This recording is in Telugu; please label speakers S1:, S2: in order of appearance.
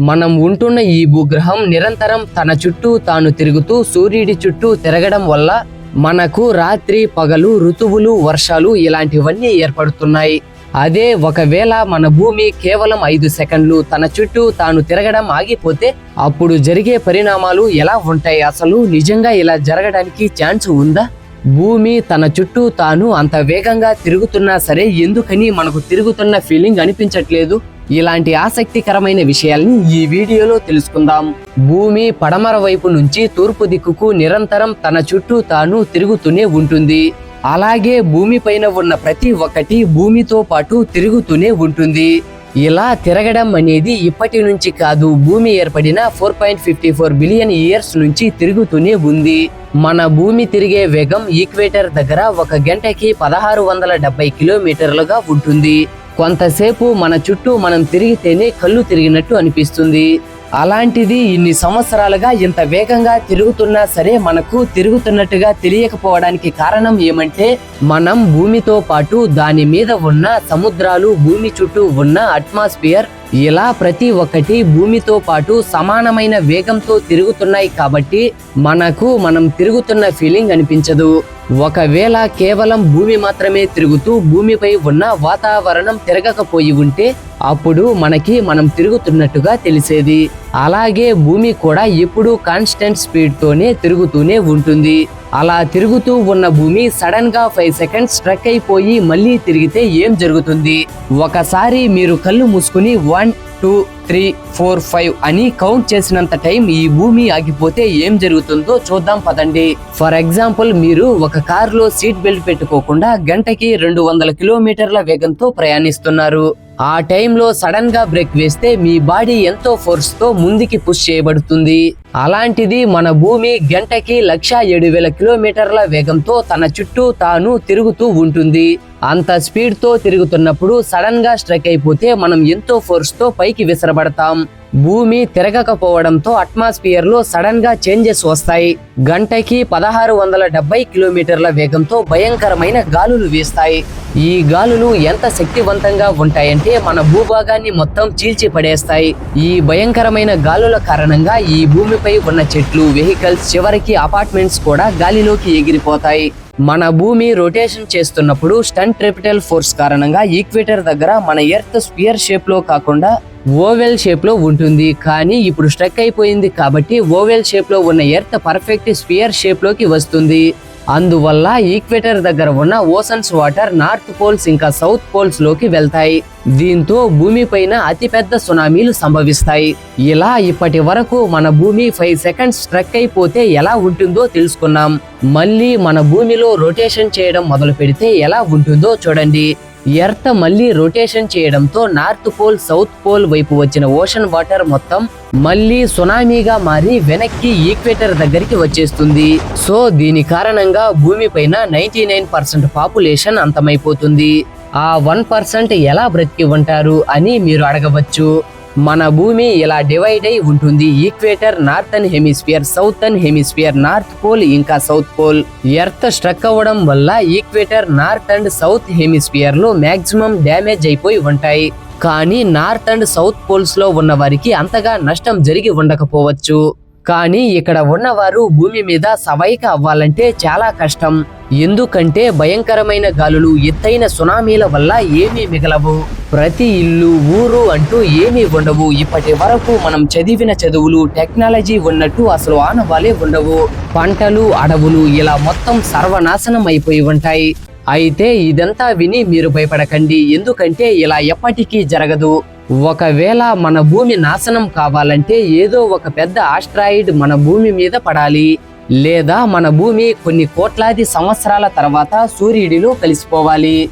S1: మనం ఉంటున్న ఈ భూగ్రహం నిరంతరం తన చుట్టూ తాను తిరుగుతూ సూర్యుడి చుట్టూ తిరగడం వల్ల మనకు రాత్రి పగలు ఋతువులు వర్షాలు ఇలాంటివన్నీ ఏర్పడుతున్నాయి. అదే ఒకవేళ మన భూమి కేవలం ఐదు సెకండ్లు తన చుట్టూ తాను తిరగడం ఆగిపోతే అప్పుడు జరిగే పరిణామాలు ఎలా ఉంటాయి? అసలు నిజంగా ఇలా జరగడానికి ఛాన్స్ ఉందా? భూమి తన చుట్టూ తాను అంత వేగంగా తిరుగుతున్నా సరే ఎందుకని మనకు తిరుగుతున్న ఫీలింగ్ అనిపించట్లేదు? ఇలాంటి ఆసక్తికరమైన విషయాల్ని ఈ వీడియోలో తెలుసుకుందాం. భూమి పడమర వైపు నుంచి తూర్పు దిక్కుకు నిరంతరం తన చుట్టూ తాను తిరుగుతూనే ఉంటుంది. అలాగే భూమి పైన ఉన్న ప్రతి ఒక్కటి భూమితో పాటు తిరుగుతూనే ఉంటుంది. ఇలా తిరగడం అనేది ఇప్పటి నుంచి కాదు భూమి ఏర్పడిన four point fifty four billion years నుంచి తిరుగుతూనే ఉంది. మన భూమి తిరిగే వేగం ఈక్వేటర్ దగ్గర ఒక గంటకి పదహారు వందల డెబ్బై కిలోమీటర్లుగా ఉంటుంది. కొంతసేపు మన చుట్టూ మనం తిరిగితేనే కళ్ళు తిరిగినట్టు అనిపిస్తుంది. అలాంటిది ఇన్ని సంవత్సరాలుగా ఇంత వేగంగా తిరుగుతున్నా సరే మనకు తిరుగుతున్నట్టుగా తెలియకపోవడానికి కారణం ఏమంటే మనం భూమితో పాటు దాని మీద ఉన్న సముద్రాలు భూమి చుట్టూ ఉన్న అట్మాస్ఫియర్ ఇలా ప్రతి ఒక్కటి భూమితో పాటు సమానమైన వేగంతో తిరుగుతున్నాయి కాబట్టి మనకు మనం తిరుగుతున్న ఫీలింగ్ అనిపించదు. ఒకవేళ కేవలం భూమి మాత్రమే తిరుగుతూ భూమిపై ఉన్న వాతావరణం తిరగకపోయి ఉంటే అప్పుడు మనకి మనం తిరుగుతున్నట్టుగా తెలిసేది. అలాగే భూమి కూడా ఎప్పుడూ కాన్స్టెంట్ స్పీడ్తోనే తిరుగుతూనే ఉంటుంది. అలా తిరుగుతూ ఉన్న భూమి సడన్గా ఫైవ్ సెకండ్స్ స్ట్రక్ అయిపోయి మళ్ళీ తిరిగితే ఏం జరుగుతుంది? ఒకసారి మీరు కళ్ళు మూసుకుని one two three four five అని కౌంట్ చేసినంత టైం ఈ భూమి ఆగిపోతే ఏం జరుగుతుందో చూద్దాం పదండి. ఫర్ ఎగ్జాంపుల్ మీరు ఒక కారులో సీట్ బెల్ట్ పెట్టుకోకుండా గంటకి రెండు వందల కిలోమీటర్ల వేగంతో ప్రయాణిస్తున్నారు. ఆ టైంలో సడన్గా బ్రేక్ వేస్తే మీ బాడీ ఎంతో ఫోర్స్తో ముందుకి పుష్ చేయబడుతుంది. అలాంటిది మన భూమి గంటకి లక్ష ఏడు వేల కిలోమీటర్ల వేగంతో తన చుట్టూ తాను తిరుగుతూ ఉంటుంది. అంత స్పీడ్తో తిరుగుతున్నప్పుడు సడన్గా స్ట్రైక్ అయిపోతే మనం ఎంతో ఫోర్స్తో పైకి విసరబడతాం. భూమి తిరగకపోవడంతో అట్మాస్ఫియర్లో సడన్గా చేంజెస్ వస్తాయి. గంటకి పదహారు వందల డెబ్బై కిలోమీటర్ల వేగంతో భయంకరమైన గాలులు వీస్తాయి. ఈ గాలులు ఎంత శక్తివంతంగా ఉంటాయంటే మన భూభాగాన్ని మొత్తం చీల్చి పడేస్తాయి. ఈ భయంకరమైన గాలుల కారణంగా ఈ భూమిపై ఉన్న చెట్లు వెహికల్స్ చివరికి అపార్ట్మెంట్స్ కూడా గాలిలోకి ఎగిరిపోతాయి. మన భూమి రొటేషన్ చేస్తున్నప్పుడు స్టంట్ ట్రిపిటల్ ఫోర్స్ కారణంగా ఈక్వేటర్ దగ్గర మన ఎర్త్ స్పియర్ షేప్లో కాకుండా ఓవెల్ షేప్లో ఉంటుంది. కానీ ఇప్పుడు స్ట్రక్ అయిపోయింది కాబట్టి ఓవెల్ షేప్లో ఉన్న ఎర్త్ పర్ఫెక్ట్ స్పియర్ షేప్లోకి వస్తుంది. అందువల్ల ఈక్వేటర్ దగ్గర ఉన్న ఓసన్స్ వాటర్ నార్త్ పోల్స్ ఇంకా సౌత్ పోల్స్లోకి వెళ్తాయి. దీంతో భూమిపైన అతిపెద్ద సునామీలు సంభవిస్తాయి. ఇలా ఇప్పటి వరకు మన భూమి ఫైవ్ సెకండ్స్ స్ట్రక్ అయిపోతే ఎలా ఉంటుందో తెలుసుకున్నాం. మళ్ళీ మన భూమిలో రొటేషన్ చేయడం మొదలు పెడితే ఎలా ఉంటుందో చూడండి. ఎర్త్ మళ్ళీ రొటేషన్ చేయడంతో నార్త్ పోల్ సౌత్ పోల్ వైపు వచ్చిన ఓషన్ వాటర్ మొత్తం మళ్ళీ సునామీగా మారి వెనక్కి ఈక్వేటర్ దగ్గరికి వచ్చేస్తుంది. సో దీని కారణంగా భూమిపైన నైన్టీ నైన్ పర్సెంట్ పాపులేషన్ అంతమైపోతుంది. ఆ వన్ పర్సెంట్ ఎలా బ్రతికి ఉంటారు అని మీరు అడగవచ్చు. మన భూమి ఇలా డివైడ్ అయి ఉంటుంది. Equator northern hemisphere southern hemisphere north pole ఇంకా సౌత్ పోల్ ఎర్త్ స్ట్రక్ అవ్వడం వల్ల ఈక్వేటర్ నార్త్ అండ్ సౌత్ హెమిస్ఫియర్లో మాక్సిమం డ్యామేజ్ అయిపోయి ఉంటాయి. కానీ నార్త్ అండ్ సౌత్ పోల్స్లో ఉన్న వారికి అంతగా నష్టం జరిగి ఉండకపోవచ్చు. కానీ ఇక్కడ ఉన్నవారు భూమి మీద సవైక అవ్వాలంటే చాలా కష్టం. ఎందుకంటే భయంకరమైన గాలులు ఎత్తైన సునామీల వల్ల ఏమీ మిగలవు. ప్రతి ఇల్లు ఊరు అంటూ ఏమీ ఉండవు. ఇప్పటి వరకు మనం చదివిన చదువులు టెక్నాలజీ ఉన్నట్టు అసలు ఆనవాలే ఉండవు. పంటలు అడవులు ఇలా మొత్తం సర్వనాశనం అయిపోయి ఉంటాయి. అయితే ఇదంతా విని మీరు భయపడకండి. ఎందుకంటే ఇలా ఎప్పటికీ జరగదు. ఒకవేళ మన భూమి నాశనం కావాలంటే ఏదో ఒక పెద్ద ఆస్ట్రాయిడ్ మన భూమి మీద పడాలి. లేదా మన భూమి కొన్ని కోట్లాది సంవత్సరాల తర్వాత సూర్యుడిలో కలిసిపోవాలి.